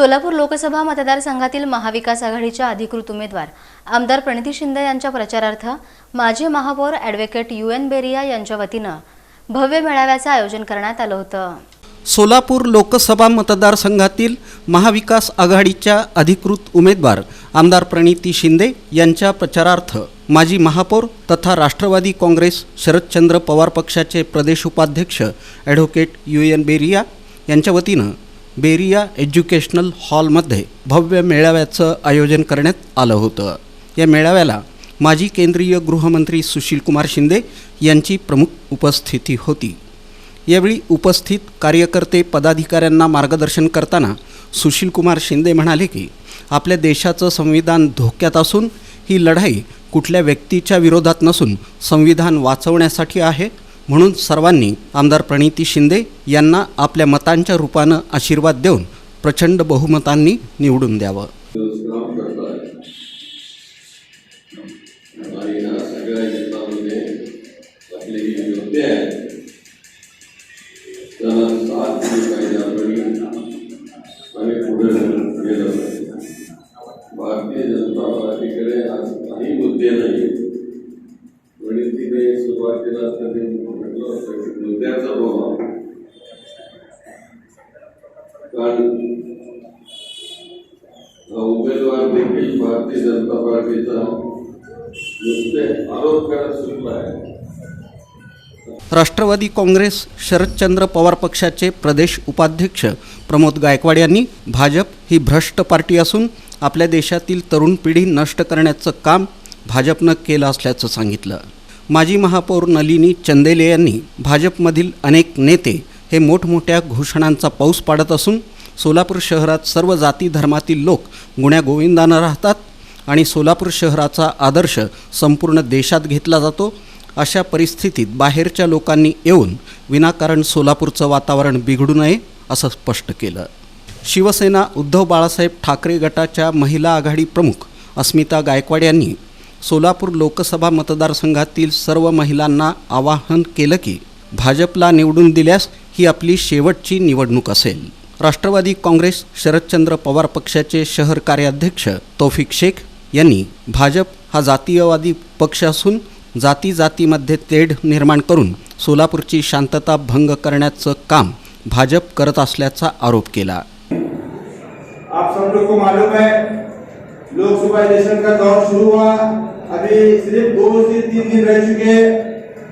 सोलापूर लोकसभा मतदारसंघातील महाविकास आघाडीच्या अधिकृत उमेदवार आमदार प्रणिती शिंदे यांच्या प्रचारार्थ माजी महापौर ॲडव्होकेट यू एन बेरिया यांच्या वतीनं भव्य मेळाव्याचं आयोजन करण्यात आलं होतं. सोलापूर लोकसभा मतदारसंघातील महाविकास आघाडीच्या अधिकृत उमेदवार आमदार प्रणिती शिंदे यांच्या प्रचारार्थ माजी महापौर तथा राष्ट्रवादी काँग्रेस शरदचंद्र पवार पक्षाचे प्रदेश उपाध्यक्ष ॲडव्होकेट यू एन बेरिया यांच्या वतीनं बेरिया एज्युकेशनल हॉलमध्ये भव्य मेळाव्याचं आयोजन करण्यात आलं होतं. या मेळाव्याला माजी केंद्रीय गृहमंत्री सुशीलकुमार शिंदे यांची प्रमुख उपस्थिती होती. यावेळी उपस्थित कार्यकर्ते पदाधिकाऱ्यांना मार्गदर्शन करताना सुशीलकुमार शिंदे म्हणाले की आपल्या देशाचं संविधान धोक्यात असून ही लढाई कुठल्या व्यक्तीच्या विरोधात नसून संविधान वाचवण्यासाठी आहे म्हणून सर्वांनी आमदार प्रणिती शिंदे यांना आपल्या मतांच्या रूपानं आशीर्वाद देऊन प्रचंड बहुमतांनी निवडून द्यावं. भारतीय जनता पार्टीकडे आज काही मुद्दे नाही गणितीने तिने सुरुवातीला त्यांनी प्रभाव कारण हा उमेदवार देखील भारतीय जनता पार्टीचा नुसते आरोप करत सुटला आहे. राष्ट्रवादी काँग्रेस शरदचंद्र पवार पक्षाचे प्रदेश उपाध्यक्ष प्रमोद गायकवाड यांनी भाजप ही भ्रष्ट पार्टी असून आपल्या देशातील तरुण पिढी नष्ट करण्याचं काम भाजपनं केलं असल्याचं सांगितलं. माजी महापौर नलिनी चंदेले यांनी भाजपमधील अनेक नेते हे मोठमोठ्या घोषणांचा पाऊस पाडत असून सोलापूर शहरात सर्व जाती धर्मातील लोक गुण्यागोविंदानं राहतात आणि सोलापूर शहराचा आदर्श संपूर्ण देशात घेतला जातो. अशा परिस्थितीत बाहेरच्या लोकांनी येऊन विनाकारण सोलापूरचं वातावरण बिघडू नये असं स्पष्ट केलं. शिवसेना उद्धव बाळासाहेब ठाकरे गटाच्या महिला आघाडी प्रमुख अस्मिता गायकवाड यांनी सोलापूर लोकसभा मतदारसंघातील सर्व महिलांना आवाहन केलं की भाजपला निवडून दिल्यास ही आपली शेवटची निवडणूक असेल. राष्ट्रवादी काँग्रेस शरदचंद्र पवार पक्षाचे शहर कार्याध्यक्ष तौफिक शेख यांनी भाजप हा जातीयवादी पक्ष असून जाती जातीमध्ये तेढ निर्माण करून सोलापूरची शांतता भंग करण्याचं काम भाजप करत असल्याचा आरोप केला. आप सब लोग को मालूम है लोकसभा इलेक्शन का दौर शुरू हुआ। अभी सिर्फ़ दो से तीन दिन रह चुके हैं।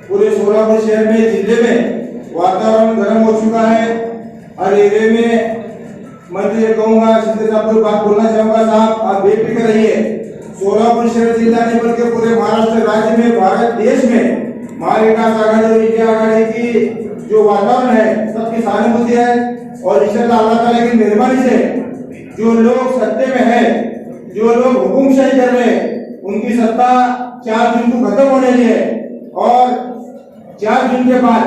पूरे सोलापुर शहर में, ज़िले में वातावरण गर्म हो चुका है। और एरिया में मैं तो ये साहब बात बोलना चाहूँगा, साहब, आप बेफिक्र रहिए। सोलापुर शहर जिला नहीं बल्कि पूरे महाराष्ट्र राज्य में, भारत देश में महाविकास आघाड़ी और इंडिया आघाड़ी की जो वातावरण है, सबकी सहानुभूति है। और इंशाल्लाह अल्लाह की मेहरबानी से जो लोग सत्ते में जो लोग हुकुमशाही कर रहे हैं उनकी सत्ता चार जून को खत्म होने वाली है. और चार जून के बाद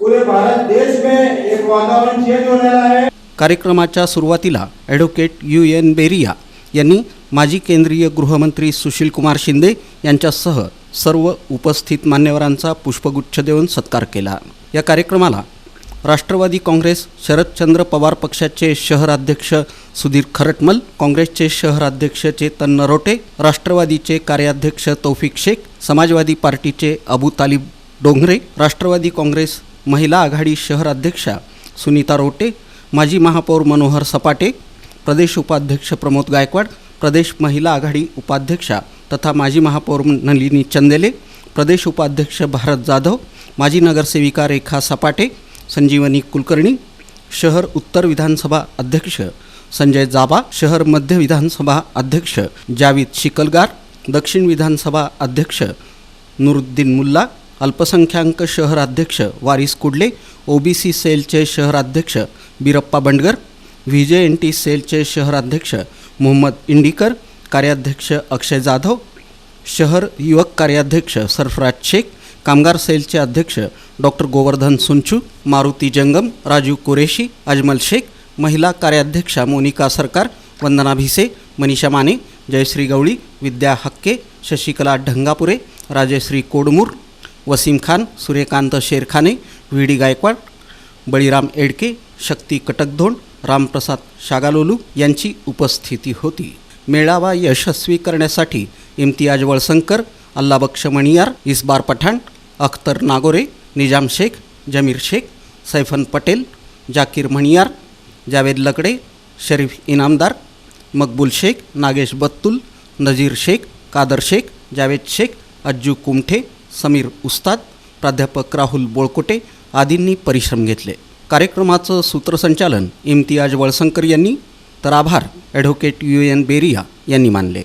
पूरे भारत देश में एक वातावरण चेंज होने वाला है. कार्यक्रमाच्या सुरुवातीला ॲडव्होकेट यू एन बेरिया यांनी माजी केंद्रीय गृहमंत्री सुशीलकुमार शिंदे यांच्यासह सर्व उपस्थित मान्यवरांचा पुष्पगुच्छ देऊन सत्कार केला. या कार्यक्रमाला राष्ट्रवादी काँग्रेस शरदचंद्र पवार पक्षाचे शहराध्यक्ष सुधीर खरटमल काँग्रेसचे शहराध्यक्ष चेतन नरोटे राष्ट्रवादीचे कार्याध्यक्ष तौफिक शेख समाजवादी पार्टीचे अबू तालिब डोंगरे राष्ट्रवादी काँग्रेस महिला आघाडी शहराध्यक्षा सुनीता रोटे माजी महापौर मनोहर सपाटे प्रदेश उपाध्यक्ष प्रमोद गायकवाड प्रदेश महिला आघाडी उपाध्यक्षा तथा माजी महापौर नलिनी चंदेले प्रदेश उपाध्यक्ष भारत जाधव माजी नगरसेविका रेखा सपाटे संजीवनी कुलकर्णी शहर उत्तर विधानसभा अध्यक्ष संजय जाबा शहर मध्य विधानसभा अध्यक्ष जावीद शिकलगार दक्षिण विधानसभा अध्यक्ष नुरुद्दीन मुल्ला अल्पसंख्याक शहराध्यक्ष वारिस कुडले ओबीसी सेलचे शहराध्यक्ष Birappa Bandgar V J N T सेलचे शहराध्यक्ष मोहम्मद इंडिकर कार्याध्यक्ष अक्षय जाधव शहर युवक कार्याध्यक्ष सरफराज शेख कामगार सेलचे अध्यक्ष डॉक्टर गोवर्धन सुंचू मारुती जंगम राजू कुरेशी अजमल शेख महिला कार्याध्यक्षा मोनिका सरकार वंदना भिसे मनीषा माने जयश्री गवळी विद्या हक्के शशिकला ढंगापुरे राजश्री कोडमूर वसीम खान सूर्यकांत शेरखाने व्ही डी गायकवाड बळीराम एडके शक्ती कटकधोंड रामप्रसाद शागालोलू यांची उपस्थिती होती. मेळावा यशस्वी करण्यासाठी इम्तियाज वळसंकर अल्लाबक्ष मणियार इस्बार पठाण अख्तर नागोरे निजाम शेख जमीर शेख सैफन पटेल जाकीर मणियार जावेद लकडे शरीफ इनामदार मकबूल शेख नागेश बत्तुल नजीर शेख कादर शेख जावेद शेख अज्जू कुमठे समीर उस्ताद प्राध्यापक राहुल बोळकोटे आदींनी परिश्रम घेतले. कार्यक्रमाचं सूत्रसंचालन इम्तियाज वळसंकर यांनी तर आभार ॲडव्होकेट यू एन बेरिया यांनी मानले.